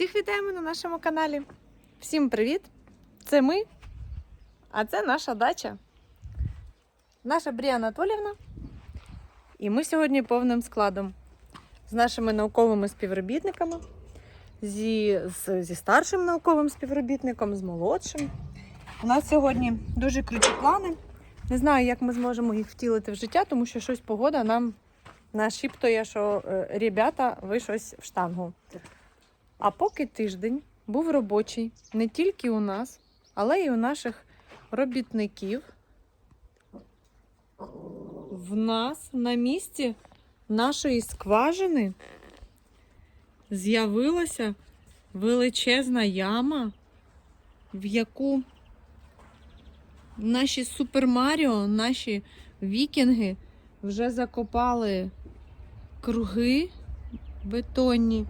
Всіх вітаємо на нашому каналі. Всім привіт! Це ми, а це наша дача. Наша Брія Анатолівна. І ми сьогодні повним складом з нашими науковими співробітниками, зі, з- зі старшим науковим співробітником, з молодшим. У нас сьогодні дуже круті плани. Не знаю, як ми зможемо їх втілити в життя, тому що щось погода нам нашіптує, що е, ребята, ви щось в штангу. А поки тиждень був робочий не тільки у нас, але й у наших робітників. В нас на місці нашої скважини з'явилася величезна яма, в яку наші Супер Маріо, наші вікінги вже закопали круги бетонні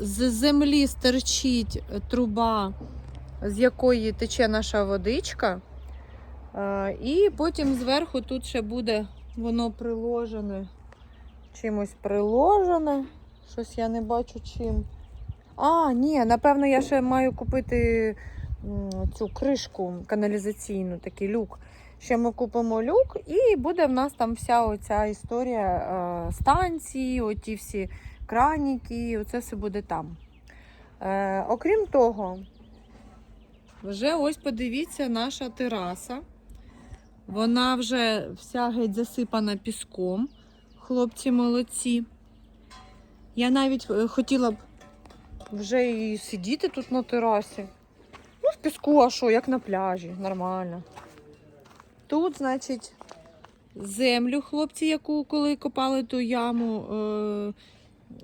з землі стерчить труба, з якої тече наша водичка. І потім зверху тут ще буде воно приложене. Чимось приложене. Щось я не бачу чим. А, ні, напевно, я ще маю купити цю кришку каналізаційну, такий люк. Ще ми купимо люк, і буде в нас там вся оця історія е, станції, оті всі краніки, оце все буде там. Е, окрім того, вже ось подивіться наша тераса. Вона вже вся геть засипана піском. Хлопці молодці. Я навіть е, хотіла б вже і сидіти тут на терасі. Ну, в піску, а що, як на пляжі, нормально. Тут, значить, землю хлопці, яку коли копали ту яму, е,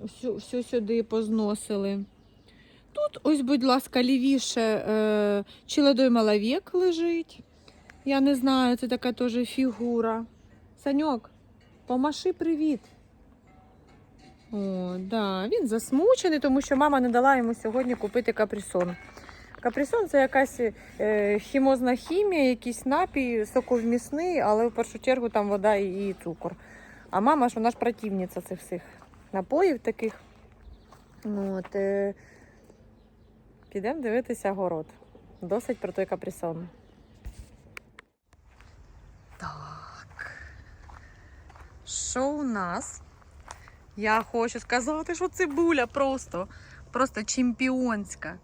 всю, всю сюди позносили. Тут, ось, будь ласка, лівіше е, челедой маловік лежить. Я не знаю, це така теж фігура. Саньок, помаши привіт. О, да, він засмучений, тому що мама не дала йому сьогодні купити капрісон. Капрісон це якась е, хімозна хімія, якийсь напій, соковмісний, але в першу чергу там вода і, і цукор. А мама ж вона ж противниця цих всіх напоїв таких. Ну, От, е, підемо дивитися город. Досить про той капрісон. Так. Що у нас? Я хочу сказати, що цибуля просто, просто чемпіонська.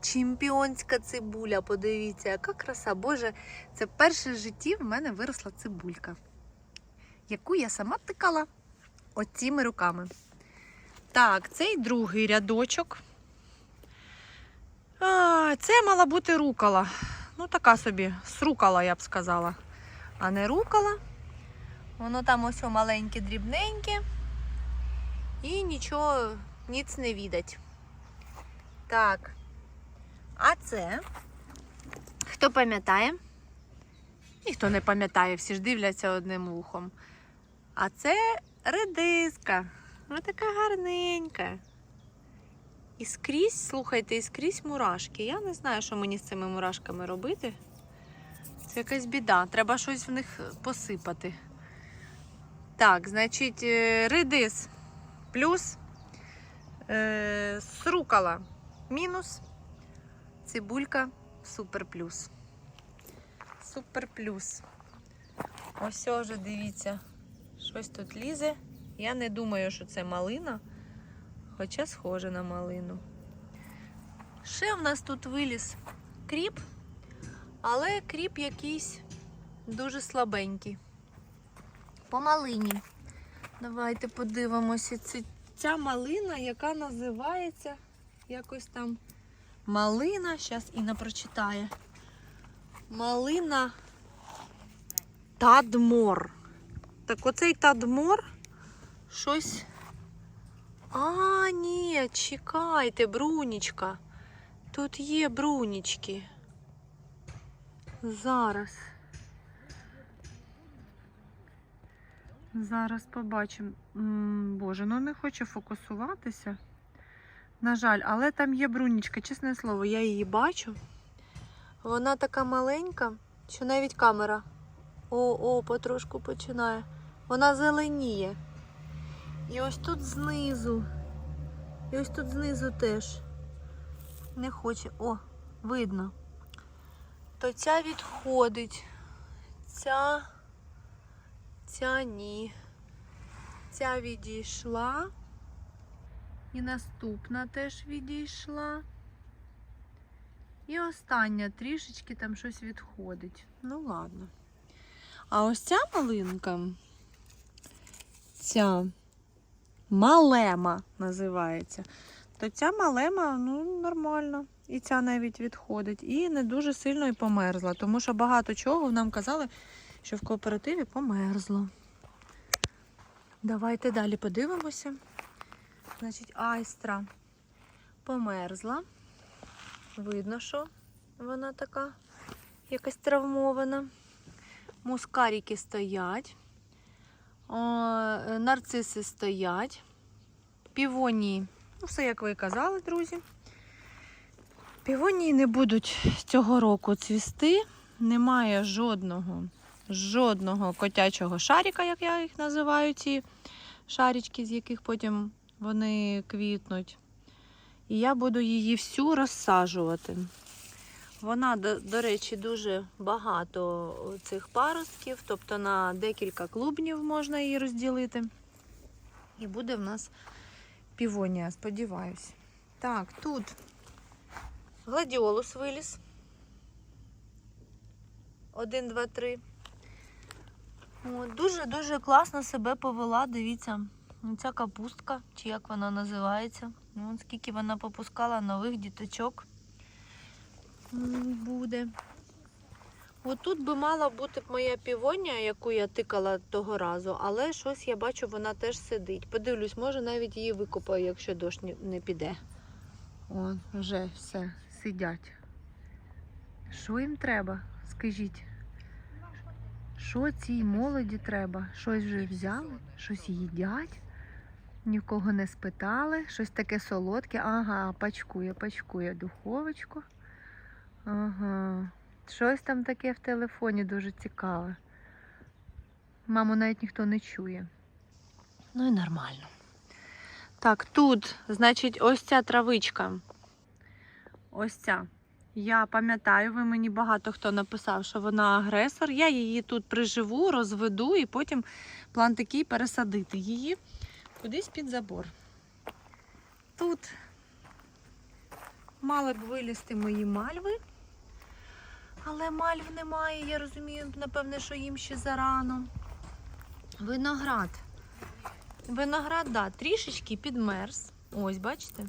Чемпіонська цибуля, подивіться, яка краса. Боже, це перше в житті в мене виросла цибулька, яку я сама тикала оціми руками. Так, цей другий рядочок. А, це мала бути рукола. Ну, така собі, срукала, я б сказала. А не рукола. Воно там ось маленьке, дрібненьке. І нічого, ніц не відать. Так. А це, хто пам'ятає? Ніхто не пам'ятає, всі ж дивляться одним ухом. А це редиска. Вона така гарненька. І скрізь, слухайте, і скрізь мурашки. Я не знаю, що мені з цими мурашками робити. Це якась біда. Треба щось в них посипати. Так, значить, е, редис плюс, е, срукала мінус, цибулька супер плюс. Супер плюс. Ось вже дивіться, щось тут лізе. Я не думаю, що це малина, хоча схоже на малину. Ще в нас тут виліз кріп, але кріп якийсь дуже слабенький. По малині. Давайте подивимося. Це ця малина, яка називається якось там малина. Зараз Інна прочитає. Малина Тадмор. Так оцей Тадмор щось. А, ні, чекайте, брунічка. Тут є брунічки. Зараз. Зараз побачимо. Боже, ну не хоче фокусуватися. На жаль, але там є брунічка, чесне слово, я її бачу. Вона така маленька, що навіть камера. О, о, потрошку починає. Вона зеленіє. І ось тут знизу І ось тут знизу теж не хоче. О, видно. То ця відходить. Ця, ця ні. Ця відійшла. І наступна теж відійшла. І остання трішечки там щось відходить. Ну ладно. А ось ця малинка, ця малема називається. То ця малема, ну, нормально. І ця навіть відходить. І не дуже сильно і померзла. Тому що багато чого нам казали, що в кооперативі померзло. Давайте далі подивимося. Значить, айстра померзла. Видно, що вона така якась травмована. Мускаріки стоять. Е, нарциси стоять. Півонії. Ну, все, як ви і казали, друзі. Півонії не будуть цього року цвісти. Немає жодного, жодного котячого шарика, як я їх називаю, ці шарічки, з яких потім вони квітнуть. І я буду її всю розсаджувати. Вона, до, до речі, дуже багато цих паростків, тобто на декілька клубнів можна її розділити. І буде в нас півонія, сподіваюся. Так, тут гладіолус виліз. Один, два, три. Дуже-дуже класно себе повела. Дивіться, ця капустка, чи як вона називається. Ну, скільки вона попускала нових діточок буде. От тут би мала бути моя півонія, яку я тикала того разу, але щось я бачу, вона теж сидить. Подивлюсь, може навіть її викопаю, якщо дощ не піде. О, вже все, сидять. Що їм треба? Скажіть. Що цій молоді треба? Щось вже взяли, щось їдять, нікого не спитали, щось таке солодке. Ага, пачкує, пачкує духовочку. Ага. Щось там таке в телефоні дуже цікаве. Маму навіть ніхто не чує. Ну і нормально. Так, тут, значить, ось ця травичка. Ось ця. Я пам'ятаю, ви мені багато хто написав, що вона агресор. Я її тут приживу, розведу і потім план такий пересадити її кудись під забор. Тут мали б вилізти мої мальви, але мальв немає. Я розумію, напевне, що їм ще зарано. Виноград. Виноград, да, трішечки підмерз. Ось, бачите?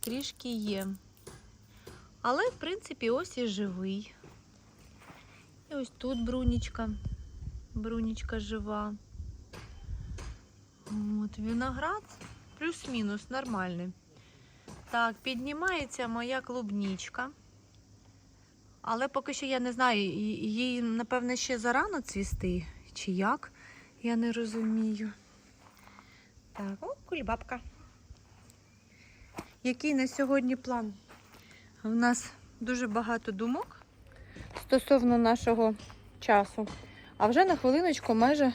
Трішки є. Але, в принципі, ось і живий. І ось тут брунічка. Брунічка жива. От, виноград плюс-мінус нормальний. Так, піднімається моя клубнічка. Але поки що я не знаю, їй, напевне, ще зарано цвісти, чи як, я не розумію. Так, о, кульбабка. Який на сьогодні план? У нас дуже багато думок стосовно нашого часу. А вже на хвилиночку майже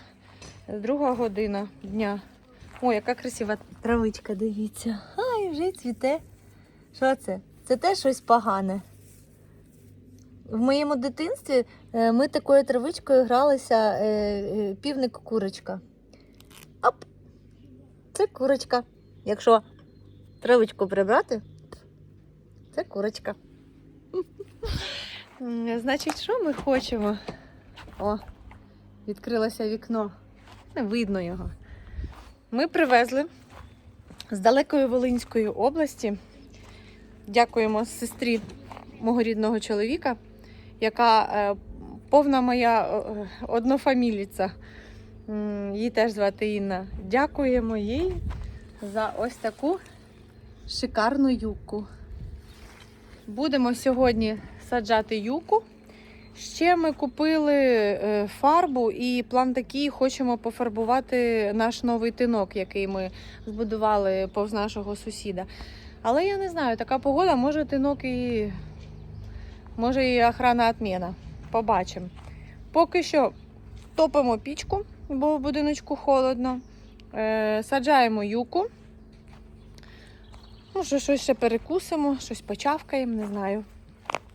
друга година дня. Ой, яка красива травичка, дивіться. Ай, вже цвіте. Що це? Це теж щось погане. В моєму дитинстві е, ми такою травичкою гралися е, е, півник-курочка. Оп! Це курочка. Якщо травичку прибрати, це курочка. Значить, що ми хочемо? О, відкрилося вікно. Не видно його. Ми привезли з далекої Волинської області. Дякуємо сестрі мого рідного чоловіка, яка е, повна моя е, однофаміліця. Її теж звати Інна. Дякуємо їй за ось таку шикарну юбку. Будемо сьогодні саджати юку. Ще ми купили е, фарбу і план такий, хочемо пофарбувати наш новий тинок, який ми збудували повз нашого сусіда. Але я не знаю, така погода, може тинок і може і охрана відміна. Побачимо. Поки що топимо пічку, бо в будиночку холодно. Е, Саджаємо юку. Може, щось ще перекусимо, щось почавкаємо, не знаю.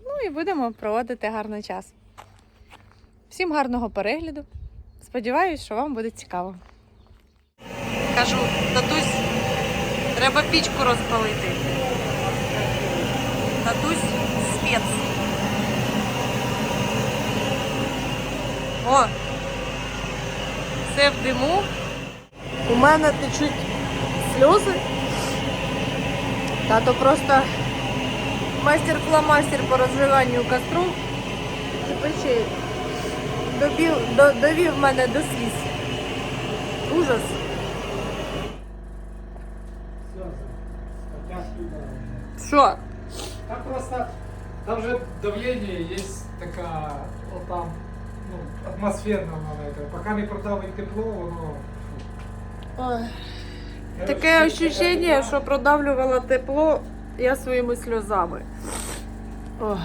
Ну і будемо проводити гарний час. Всім гарного перегляду. Сподіваюсь, що вам буде цікаво. Кажу, татусь, треба пічку розпалити. Татусь спец. О! Це в диму. У мене течуть сльози. Тато просто мастер-фломастер по розжиганню костру. Кипячий. Довів, до, довів мене до сліз. Ужас. Що? Там просто, там же давление есть такая, вот там, атмосферно воно это. Пока не продавить тепло, воно... Ой. Короче, Таке ощущення, що продавлювала тепло я своїми сльозами. Ох.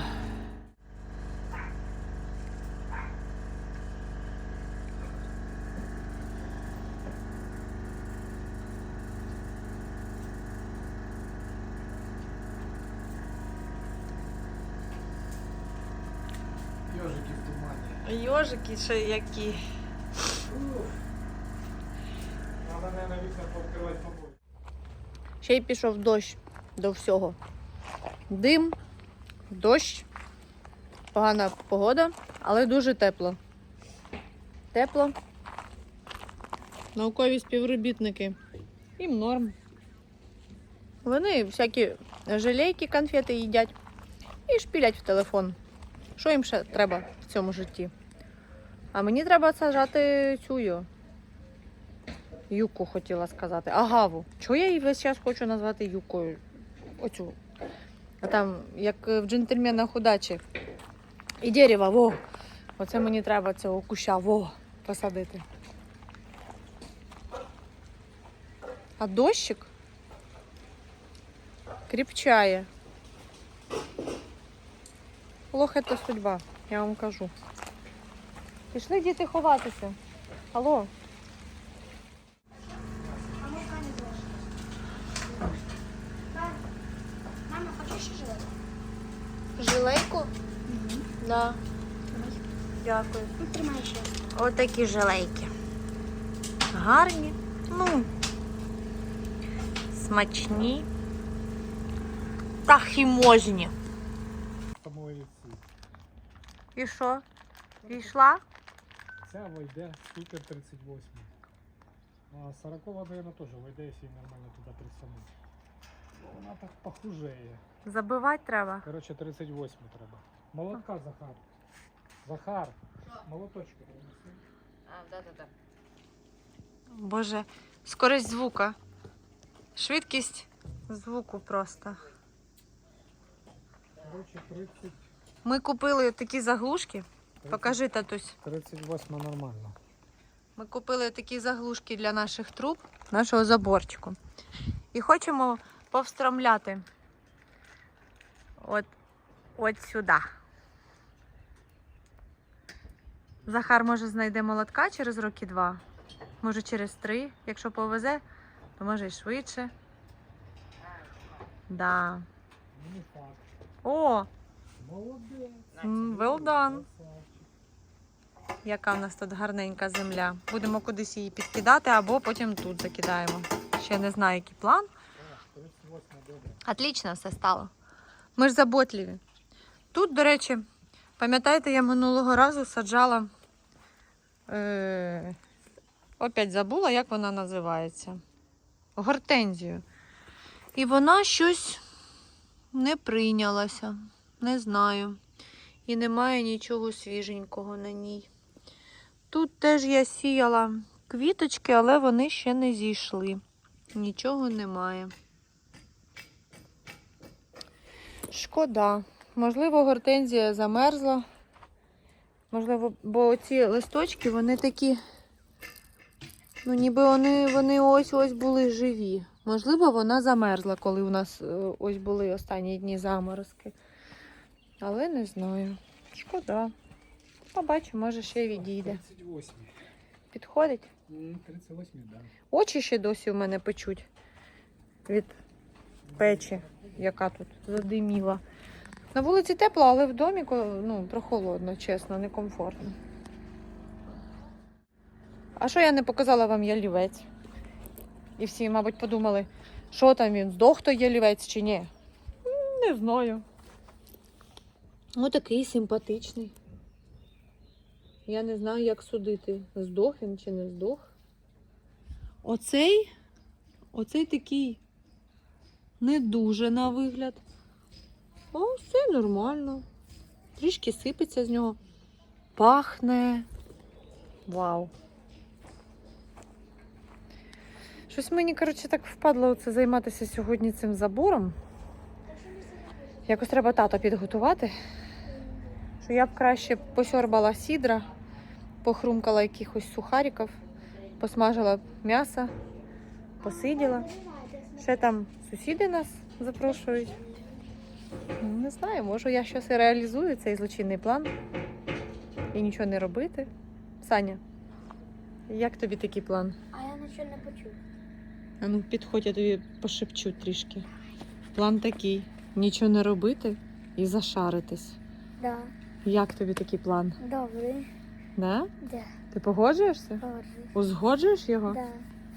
Йожики ще які. Надо, наверное, вікна пооткривати побольше. Ще й пішов дощ до всього. Дим, дощ, погана погода, але дуже тепло. Тепло. Наукові співробітники. Їм норм. Вони всякі желейки, конфети їдять і шпілять в телефон. Що їм ще треба цьому житті? А мені треба сажати цю. Юку хотіла сказати. Агаву. Чого я її весь час хочу назвати юкою? Оцю. А там, як в джентльменах удачі. І дерево, во. Оце мені треба цього куща, во, посадити. А дощик кріпчає. Плохо це судьба, я вам кажу. Пішли діти ховатися. Алло. Мама, хочеш ще жилет? Жилейку? Да. Дякую. Ну, тримай ще. Отакі жилейки. Гарні. Ну. Смачні. Та хіможні. І що? Війшла? Ця войде супер 38. А 40 наверное, тоже войде, якщо її нормально туди присунуть. Вона так похужеє. Забивати треба. Короче, 38 треба. Молотка, Захар. Захар. Молоточки. принеси. Боже, скорість звука. Швидкість звуку просто. Короче, 30, Ми купили такі заглушки. Покажи, татусь. 38 нормально. Ми купили такі заглушки для наших труб, нашого заборчику. І хочемо повстромляти от, от сюди. Захар може знайде молотка через роки два, може через три. Якщо повезе, то може і швидше. Да. О, Молодець. well done. Яка в нас тут гарненька земля. Будемо кудись її підкидати або потім тут закидаємо. Ще не знаю, який план. О, 38 добре. Отлично все стало. Ми ж заботливі. Тут, до речі, пам'ятаєте, я минулого разу саджала. Е- опять забула, як вона називається. Гортензію. І вона щось не прийнялася. Не знаю. І немає нічого свіженького на ній. Тут теж я сіяла квіточки, але вони ще не зійшли. Нічого немає. Шкода. Можливо, гортензія замерзла. Можливо, бо ці листочки, вони такі. Ну, ніби вони, вони ось-ось були живі. Можливо, вона замерзла, коли у нас е, ось були останні дні заморозки. Але не знаю. Шкода. Побачу, може ще й відійде. 38. Підходить. М, 38, да. Очі ще досі в мене печуть від печі, яка тут задиміла. На вулиці тепло, але в домі ну, прохолодно, чесно, некомфортно. А що я не показала вам ялівець? І всі, мабуть, подумали, що там він, здох той ялівець чи ні? Не знаю. Ну, такий симпатичний. Я не знаю, як судити, здох він чи не здох. Оцей, оцей такий не дуже на вигляд. О, все нормально. Трішки сипеться з нього. Пахне. Вау. Щось мені, коротше, так впадло це займатися сьогодні цим забором. Якось треба тато підготувати. Що я б краще посьорбала сідра, похрумкала якихось сухариків, посмажила м'ясо, посиділа. Ще там сусіди нас запрошують. Ну, Не знаю, може я щось і реалізую цей злочинний план і нічого не робити. Саня, як тобі такий план? А я нічого не почув. А ну підходь, я тобі пошепчу трішки. План такий: нічого не робити і зашаритись. Да. Як тобі такий план? Добре. Да? Да. Ти погоджуєшся? Добре. Узгоджуєш його Да.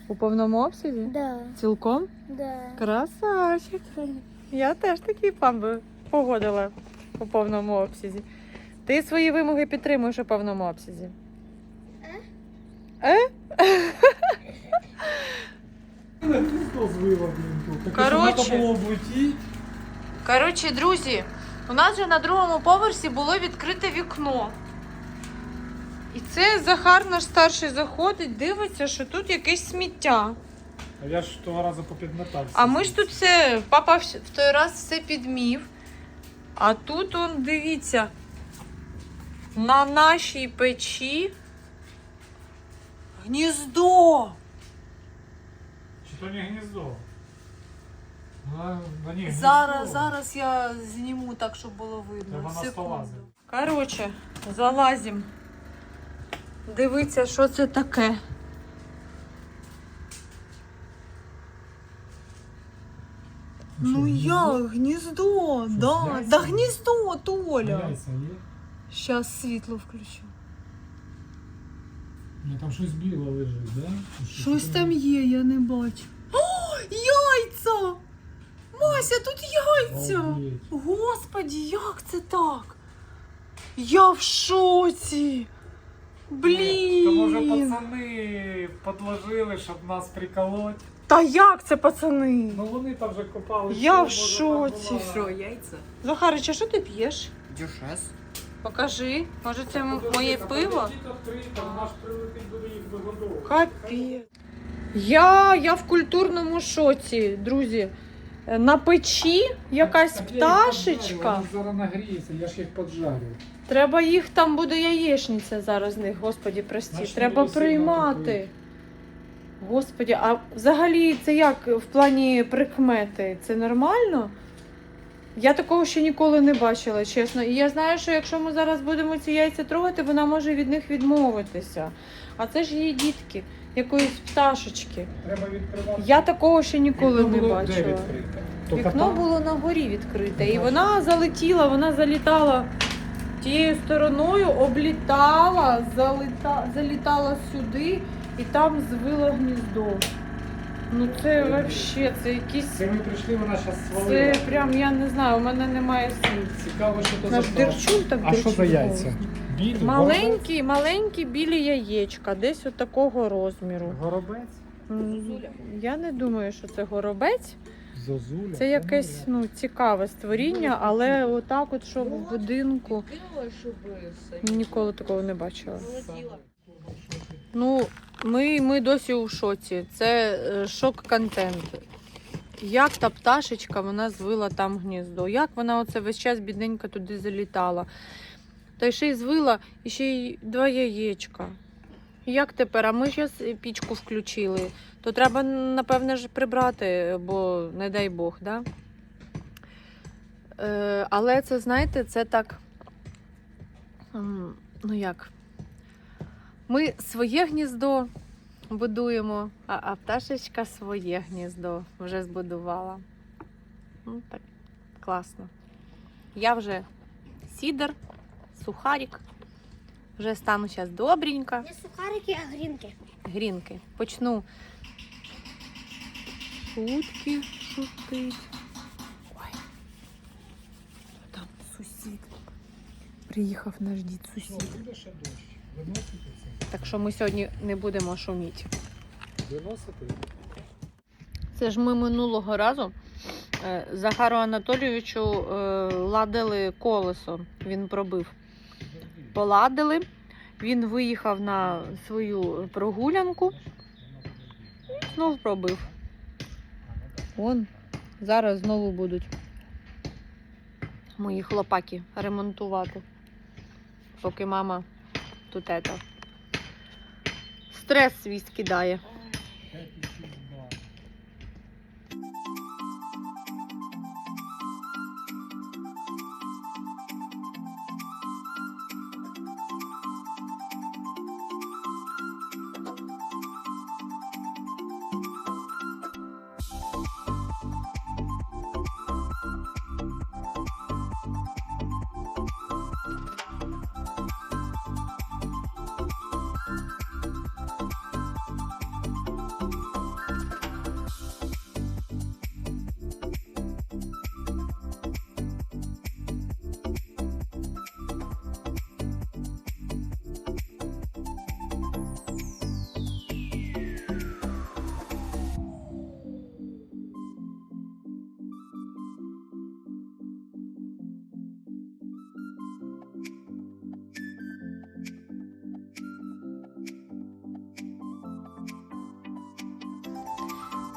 у повному обсязі? Да. Цілком? Да. Красавчик. Я теж такий план би погодила у повному обсязі. Ти свої вимоги підтримуєш у повному обсязі. Е? Так Короче. Коротше, друзі, у нас же на другому поверсі було відкрите вікно. І це Захар наш старший заходить, дивиться, що тут якесь сміття. А я ж того разу попідметався. А ми ж тут все, папа вс- в той раз все підмів. А тут он, дивіться, на нашій печі гніздо. Чи то не гніздо? Зараз, зараз я зніму так, щоб було видно. Секунду. Коротше, залазимо. Дивіться, що це таке. Ну як, гніздо, да, да гніздо, Толя. Щас світло включу. Ну там щось біле лежить, да? Щось там є, я не бачу. Мася, тут яйця! Господі, як це так? Я в шоці! Блін! То може пацани подложили, щоб нас приколоть. Та як це, пацани? Ну вони там вже копали. Я в шоці. Що, яйця? Захарич, а що ти п'єш? Дюшес. Покажи. Може це моє пиво? Капець. Я, я в культурному шоці, друзі. Е, На печі якась пташечка. Вони зараз нагріється, я ж їх поджарю. Треба їх там буде яєчниця зараз з них, господі, прості. Значить, Треба приймати. Господі, а взагалі це як в плані прикмети? Це нормально? Я такого ще ніколи не бачила, чесно. І я знаю, що якщо ми зараз будемо ці яйця трогати, вона може від них відмовитися. А це ж її дітки, якоїсь пташечки. Треба відкривати. Я такого ще ніколи Вікно не було бачила. Відкрите? Вікно там? було на горі відкрите, і вона залетіла, вона залітала тією стороною, облітала, заліта, залітала сюди і там звила гніздо. Ну це взагалі, це якісь. Це ми прийшли, вона зараз Це прям, я не знаю, у мене немає слів. Цікаво, що то Наш за пташка. дерчун так А що за яйця? Білі? Маленькі, маленькі білі яєчка, десь от такого розміру. Горобець? М, Я не думаю, що це горобець. Зозуля? Це якесь ну, цікаве створіння, але отак, от, що в будинку, Кинула, щоб ніколи такого не бачила. Ну, ми, ми досі у шоці. Це е, шок-контент. Як та пташечка вона звила там гніздо? Як вона оце весь час бідненько туди залітала? Та ще й звила, і ще й два яєчка. Як тепер? А ми зараз пічку включили. То треба, напевне, ж прибрати, бо не дай Бог, да? Е, але це, знаєте, це так. Ну як? Ми своє гніздо будуємо, а, а пташечка своє гніздо вже збудувала. Ну, так, класно. Я вже сідер, сухарик. Вже стану зараз добренько. Не сухарики, а грінки. Грінки. Почну шутки шутить. Ой. Там сусід. Приїхав наш дід Що, сусід. буде ще дощ? Так що ми сьогодні не будемо шуміти. Виносити? Це ж ми минулого разу е, Захару Анатолійовичу е, ладили колесо. Він пробив. Поладили. Він виїхав на свою прогулянку, і знов пробив. Вон, зараз знову будуть мої хлопаки ремонтувати. Поки мама тут ето. Стрес свій скидає.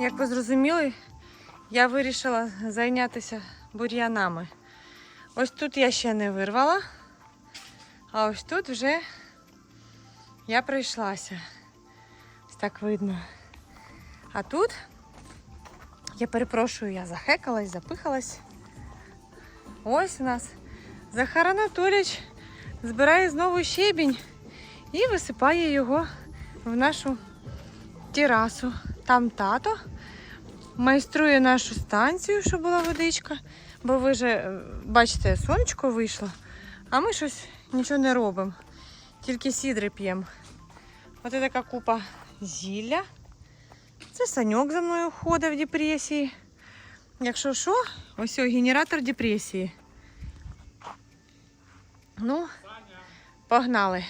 Як ви зрозуміли, я вирішила зайнятися бур'янами. Ось тут я ще не вирвала, а ось тут вже я пройшлася. Ось так видно. А тут, я перепрошую, я захекалась, запихалась. Ось у нас Захар Анатолійович збирає знову щебінь і висипає його в нашу терасу. Там тато майструє нашу станцію, щоб була водичка. Бо ви же е, бачите, сонечко вийшло, а ми щось нічого не робимо. Тільки сідри п'ємо. Ось така купа зілля. Це саньок за мною ходить в депресії. Якщо що, ось генератор депресії. Ну, погнали.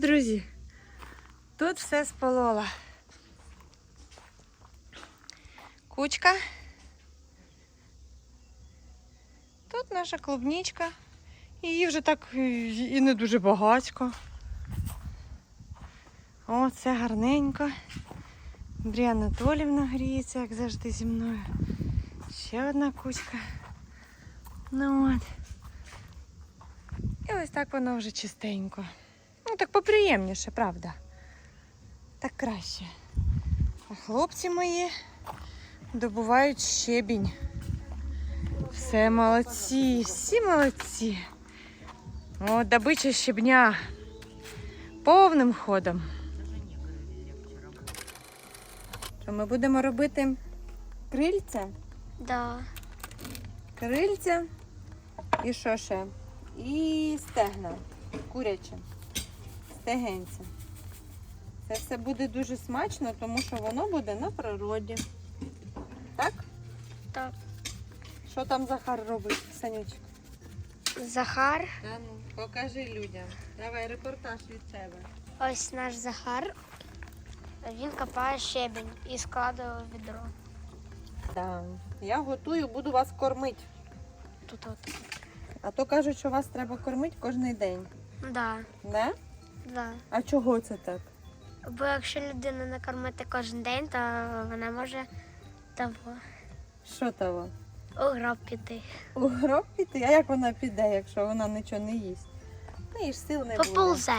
Друзі, тут все сполола. Кучка. Тут наша клубничка. Її вже так і не дуже багатько. О, це гарненько. Андрія Анатолівна гріється, як завжди зі мною. Ще одна кучка. Ну от. І ось так воно вже чистенько. Так поприємніше, правда. Так краще. А хлопці мої добувають щебінь. Все молодці, всі молодці. О, добича щебня повним ходом. Що ми будемо робити крильця? Да. Крильця і що ще? І стегна куряче. Стегенця. Це все буде дуже смачно, тому що воно буде на природі. Так? Так. Що там Захар робить, Санючка? Захар. А ну, покажи людям. Давай репортаж від тебе. Ось наш Захар. Він копає щебінь і складає у відро. Так. Я готую, буду вас кормити. Тут от. А то кажуть, що вас треба кормити кожен день. Да. Не? Да. А чого це так? Бо якщо людину не кормити кожен день, то вона може того Що того? у гроб піти. У гроб піти? А як вона піде, якщо вона нічого не їсть? Ну, їй ж сил не буде. Поползе.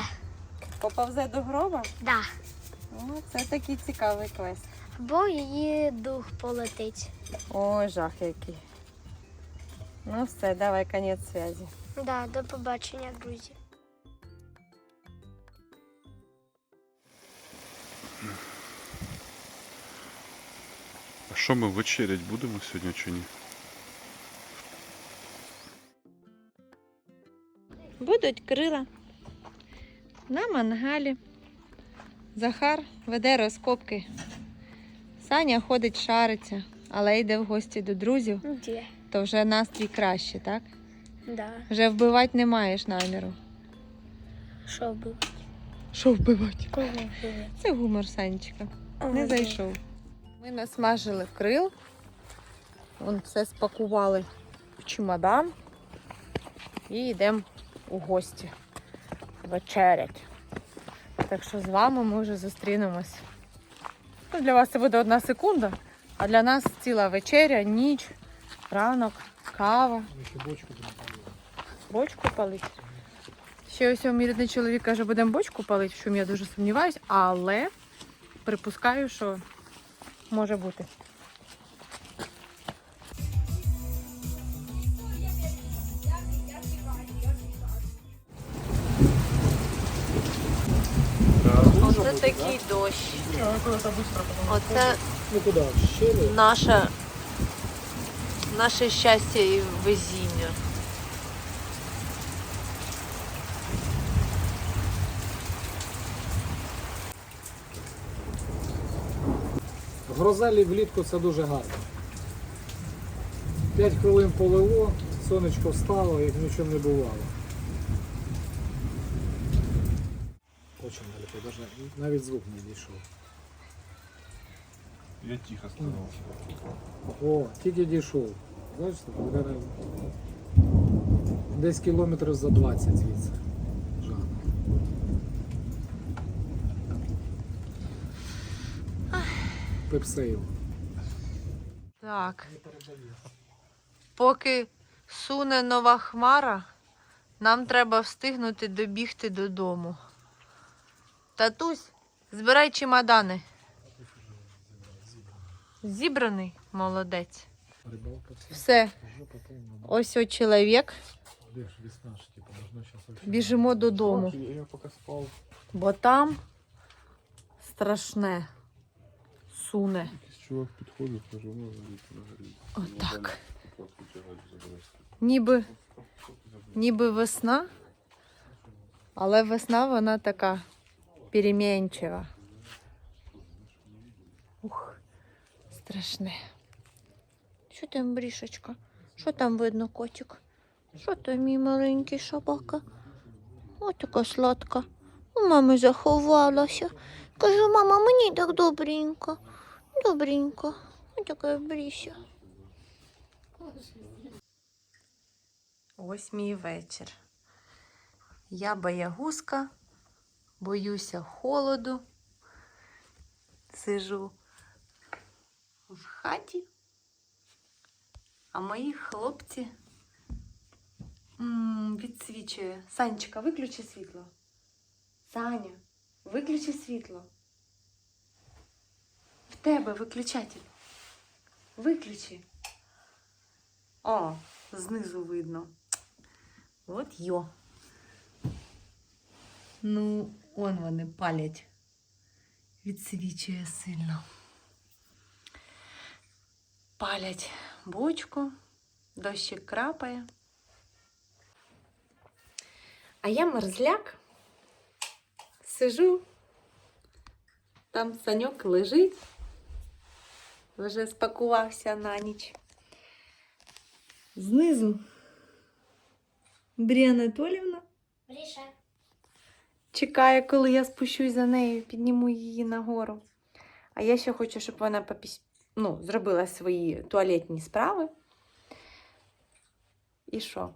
Поповзе до гроба? Да. О, це такий цікавий квест. Або її дух полетить. Ой, жах який. Ну все, давай конець зв'язі. Да, до побачення, друзі. А що ми вечерять будемо сьогодні чи ні? Будуть крила на мангалі. Захар веде розкопки. Саня ходить шариться, але йде в гості до друзів, Де? то вже настрій краще, так? Да. Вже вбивати не маєш наміру. Що був? Що вбивати? Кого вбили? Це гумор Санечка. Не зайшов. Ми насмажили крил. Вон все спакували в чемодан. І йдемо у гості вечерять. Так що з вами ми вже зустрінемось. Ну, для вас це буде одна секунда, а для нас ціла вечеря, ніч, ранок, кава, Ми ще бочку будемо бочку палить. Ще ось мій рідний чоловік каже, будемо бочку палити, в чому я дуже сумніваюсь, але припускаю, що може бути. Оце такий дощ. Оце Ну наше, наше щастя і везіння. Грозелі влітку це дуже гарно. 5 хвилин полило, сонечко встало, як нічого не бувало. Очень далеко, навіть звук не дійшов. Я тихо старався. О, тільки дійшов. Бачите, десь кілометрів за 20 звідси. Жах. Пепсейл. Так. Поки суне нова хмара, нам треба встигнути добігти додому. Татусь, збирай чемодани. Зібраний молодець. Все. Ось о чоловік. Біжимо додому, бо там страшне. Суне. Якийсь чувак підходить, каже, ну, горіть. Отак. Ніби, ніби весна, але весна вона така перемінчива. Ух, страшне. Що там, брішечка? Що там видно, котик? Що там, мій маленький собака? Ось така сладка. У мами заховалася. Кажу, мама, мені так добренько. Добренько. Ось така бріся. Ось мій вечір. Я боягузка, боюся холоду. Сижу в хаті, а мої хлопці відсвічує. Санечка, виключи світло. Саня, виключи світло. Тебе виключатель. Виключи. О, знизу видно. От йо. Ну, он вони палять. Відсвічує сильно. Палять бочку, дощик крапає. А я мерзляк. Сижу. Там саньок лежить. Вже спакувався на ніч. Знизу Брія Анатолівна Бріша. чекає, коли я спущусь за нею, підніму її нагору. А я ще хочу, щоб вона попіс... ну, зробила свої туалетні справи. І що?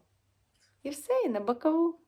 І все, і на бокову.